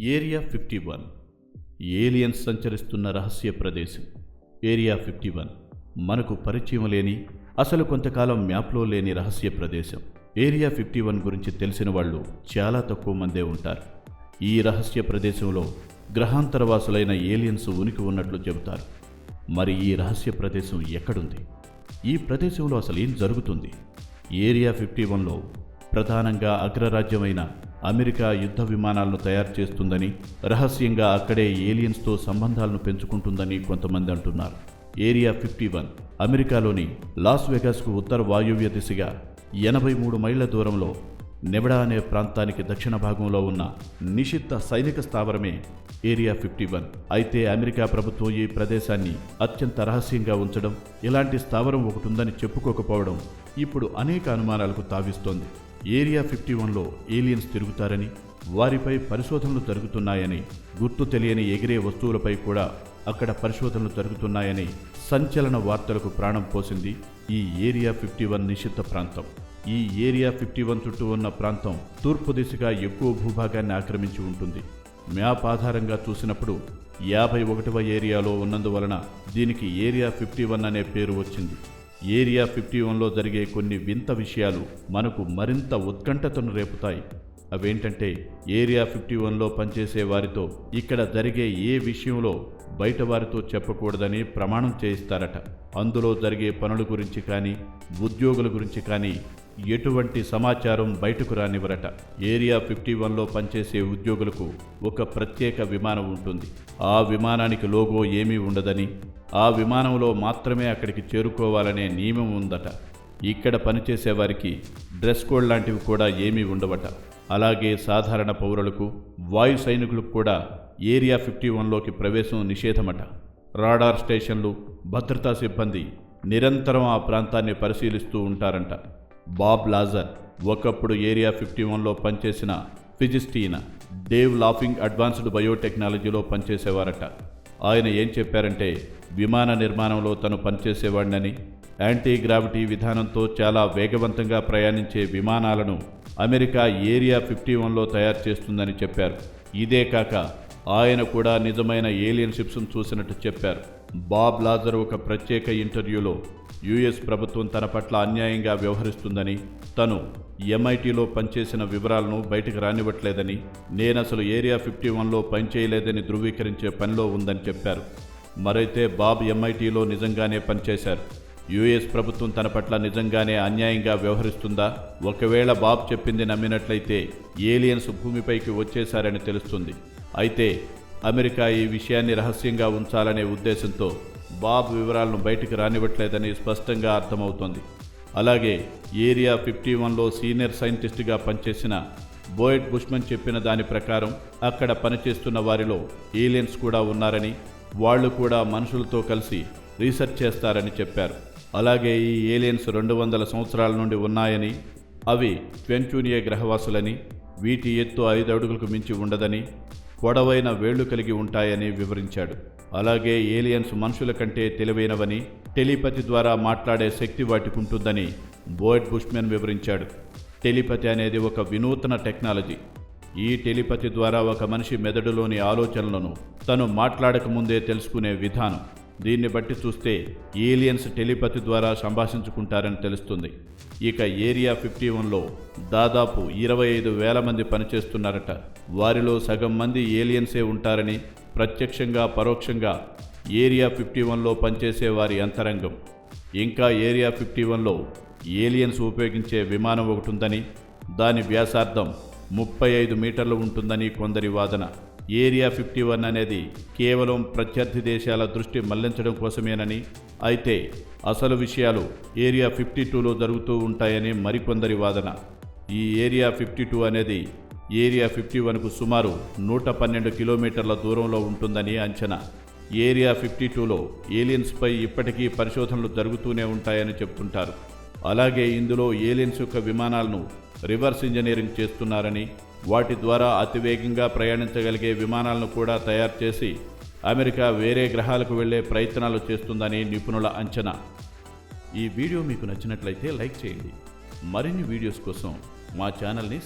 Area fifty one. Aliens సంచరిస్తున్న రహస్య ప్రదేశం. ఏరియా ఫిఫ్టీ వన్ మనకు పరిచయం లేని అసలు కొంతకాలం మ్యాప్లో లేని రహస్య ప్రదేశం. ఏరియా ఫిఫ్టీ వన్ గురించి తెలిసిన వాళ్ళు చాలా తక్కువ మందే ఉంటారు. ఈ రహస్య ప్రదేశంలో గ్రహాంతరవాసులైన ఏలియన్స్ ఉనికి ఉన్నట్లు చెబుతారు. మరి ఈ రహస్య ప్రదేశం ఎక్కడుంది? ఈ ప్రదేశంలో అసలు ఏం జరుగుతుంది? ఏరియా ఫిఫ్టీ వన్లో ప్రధానంగా అగ్రరాజ్యమైన అమెరికా యుద్ధ విమానాలను తయారు చేస్తుందని రహస్యంగా అక్కడే ఏలియన్స్తో సంబంధాలను పెంచుకుంటుందని కొంతమంది అంటున్నారు. ఏరియా ఫిఫ్టీ వన్ అమెరికాలోని లాస్ వెగాస్కు ఉత్తర వాయువ్య దిశగా ఎనభై మూడు మైళ్ళ దూరంలో నెబడా అనే ప్రాంతానికి దక్షిణ భాగంలో ఉన్న నిషిద్ధ సైనిక స్థావరమే ఏరియా ఫిఫ్టీ వన్. అయితే అమెరికా ప్రభుత్వం ఈ ప్రదేశాన్ని అత్యంత రహస్యంగా ఉంచడం ఇలాంటి స్థావరం ఒకటి ఉందని చెప్పుకోకపోవడం ఇప్పుడు అనేక అనుమానాలకు తావిస్తోంది. ఏరియా ఫిఫ్టీ వన్లో ఏలియన్స్ తిరుగుతారని వారిపై పరిశోధనలు జరుగుతున్నాయని గుర్తు తెలియని ఎగిరే వస్తువులపై కూడా అక్కడ పరిశోధనలు జరుగుతున్నాయని సంచలన వార్తలకు ప్రాణం పోసింది ఈ ఏరియా ఫిఫ్టీ వన్ నిషిద్ధ ప్రాంతం. ఈ ఏరియా ఫిఫ్టీ వన్ చుట్టూ ఉన్న ప్రాంతం తూర్పు దిశగా ఎక్కువ భూభాగాన్ని ఆక్రమించి ఉంటుంది. మ్యాప్ ఆధారంగా చూసినప్పుడు యాభై ఒకటవ ఏరియాలో ఉన్నందువలన దీనికి ఏరియా ఫిఫ్టీ వన్ అనే పేరు వచ్చింది. ఏరియా ఫిఫ్టీ వన్లో జరిగే కొన్ని వింత విషయాలు మనకు మరింత ఉత్కంఠతను రేపుతాయి. అవేంటంటే ఏరియా ఫిఫ్టీ వన్లో పనిచేసే వారితో ఇక్కడ జరిగే ఏ విషయంలో బయట వారితో చెప్పకూడదని ప్రమాణం చేయిస్తారట. అందులో జరిగే పనుల గురించి కానీ ఉద్యోగుల గురించి కానీ ఎటువంటి సమాచారం బయటకు రానివ్వరట. ఏరియా ఫిఫ్టీ వన్లో పనిచేసే ఉద్యోగులకు ఒక ప్రత్యేక విమానం ఉంటుంది. ఆ విమానానికి లోగో ఏమీ ఉండదని ఆ విమానంలో మాత్రమే అక్కడికి చేరుకోవాలనే నియమం ఉందట. ఇక్కడ పనిచేసేవారికి డ్రెస్ కోడ్ లాంటివి కూడా ఏమీ ఉండవట. అలాగే సాధారణ పౌరులకు వాయు సైనికులకు కూడా ఏరియా ఫిఫ్టీ వన్లోకి ప్రవేశం నిషేధమట. రాడార్ స్టేషన్లు భద్రతా సిబ్బంది నిరంతరం ఆ ప్రాంతాన్ని పరిశీలిస్తూ ఉంటారంట. బాబ్ లాజర్ ఒకప్పుడు ఏరియా ఫిఫ్టీ వన్లో పనిచేసిన ఫిజిస్టీన డేవ్ లాఫింగ్ అడ్వాన్స్డ్ బయోటెక్నాలజీలో పనిచేసేవారట. ఆయన ఏం చెప్పారంటే విమాన నిర్మాణంలో తను పనిచేసేవాడినని యాంటీ గ్రావిటీ విధానంతో చాలా వేగవంతంగా ప్రయాణించే విమానాలను అమెరికా ఏరియా ఫిఫ్టీ వన్లో తయారు చేస్తుందని చెప్పారు. ఇదే కాక ఆయన కూడా నిజమైన ఏలియన్ షిప్స్ను చూసినట్టు చెప్పారు. బాబ్ లాజర్ ఒక ప్రత్యేక ఇంటర్వ్యూలో యుఎస్ ప్రభుత్వం తన పట్ల అన్యాయంగా వ్యవహరిస్తుందని తను ఎంఐటీలో పనిచేసిన వివరాలను బయటకు రానివ్వట్లేదని నేనసలు ఏరియా ఫిఫ్టీ వన్లో పనిచేయలేదని ధృవీకరించే పనిలో ఉందని చెప్పారు. మరైతే బాబ్ ఎంఐటీలో నిజంగానే పనిచేశారు. యుఎస్ ప్రభుత్వం తన పట్ల నిజంగానే అన్యాయంగా వ్యవహరిస్తుందా? ఒకవేళ బాబ్ చెప్పింది నమ్మినట్లయితే ఏలియన్స్ భూమిపైకి వచ్చేశారని తెలుస్తుంది. అయితే అమెరికా ఈ విషయాన్ని రహస్యంగా ఉంచాలనే ఉద్దేశంతో బాబ్ వివరాలను బయటకు రానివ్వట్లేదని స్పష్టంగా అర్థమవుతోంది. అలాగే ఏరియా ఫిఫ్టీ వన్లో సీనియర్ సైంటిస్టుగా పనిచేసిన బోయట్ బుష్మన్ చెప్పిన దాని ప్రకారం అక్కడ పనిచేస్తున్న వారిలో ఏలియన్స్ కూడా ఉన్నారని వాళ్ళు కూడా మనుషులతో కలిసి రీసెర్చ్ చేస్తారని చెప్పారు. అలాగే ఈ ఏలియన్స్ రెండు వందల సంవత్సరాల నుండి ఉన్నాయని అవి ట్వెంచూనియే గ్రహవాసులని వీటి ఎత్తు ఐదు అడుగులకు మించి ఉండదని పొడవైన వేళ్ళు కలిగి ఉంటాయని వివరించాడు. అలాగే ఏలియన్స్ మనుషుల కంటే తెలివైనవని టెలిపతి ద్వారా మాట్లాడే శక్తి వాటికి ఉంటుందని బోయడ్ బుష్మెన్ వివరించాడు. టెలిపతి అనేది ఒక వినూతన టెక్నాలజీ. ఈ టెలిపతి ద్వారా ఒక మనిషి మెదడులోని ఆలోచనలను తను మాట్లాడక ముందే తెలుసుకునే విధానం. దీన్ని బట్టి చూస్తే ఏలియన్స్ టెలిపతి ద్వారా సంభాషించుకుంటారని తెలుస్తుంది. ఇక ఏరియా ఫిఫ్టీ వన్లో దాదాపు ఇరవై ఐదు వేల మంది పనిచేస్తున్నారట. వారిలో సగం మంది ఏలియన్సే ఉంటారని ప్రత్యక్షంగా పరోక్షంగా ఏరియా ఫిఫ్టీ వన్లో పనిచేసే వారి అంతరంగం. ఇంకా ఏరియా ఫిఫ్టీ వన్లో ఏలియన్స్ ఉపయోగించే విమానం ఒకటి ఉందని దాని వ్యాసార్థం ముప్పై ఐదు మీటర్లు ఉంటుందని కొందరి వాదన. ఏరియా ఫిఫ్టీ వన్ అనేది కేవలం ప్రత్యర్థి దేశాల దృష్టి మళ్ళించడం కోసమేనని అయితే అసలు విషయాలు ఏరియా ఫిఫ్టీ టూలో జరుగుతూ ఉంటాయని మరికొందరి వాదన. ఈ ఏరియా ఫిఫ్టీ టూ అనేది ఏరియా ఫిఫ్టీ వన్కు సుమారు నూట పన్నెండు కిలోమీటర్ల దూరంలో ఉంటుందని అంచనా. ఏరియా ఫిఫ్టీ టూలో ఏలియన్స్పై ఇప్పటికీ పరిశోధనలు జరుగుతూనే ఉంటాయని చెప్తుంటారు అలాగే ఇందులో ఏలియన్స్ యొక్క విమానాలను రివర్స్ ఇంజనీరింగ్ చేస్తున్నారని వాటి ద్వారా అతివేగంగా ప్రయాణించగలిగే విమానాలను కూడా తయారు చేసి అమెరికా వేరే గ్రహాలకు వెళ్ళే ప్రయత్నాలు చేస్తుందని నిపుణుల అంచనా. ఈ వీడియో మీకు నచ్చినట్లయితే లైక్ చేయండి. మరిన్ని వీడియోస్ కోసం మా ఛానల్ని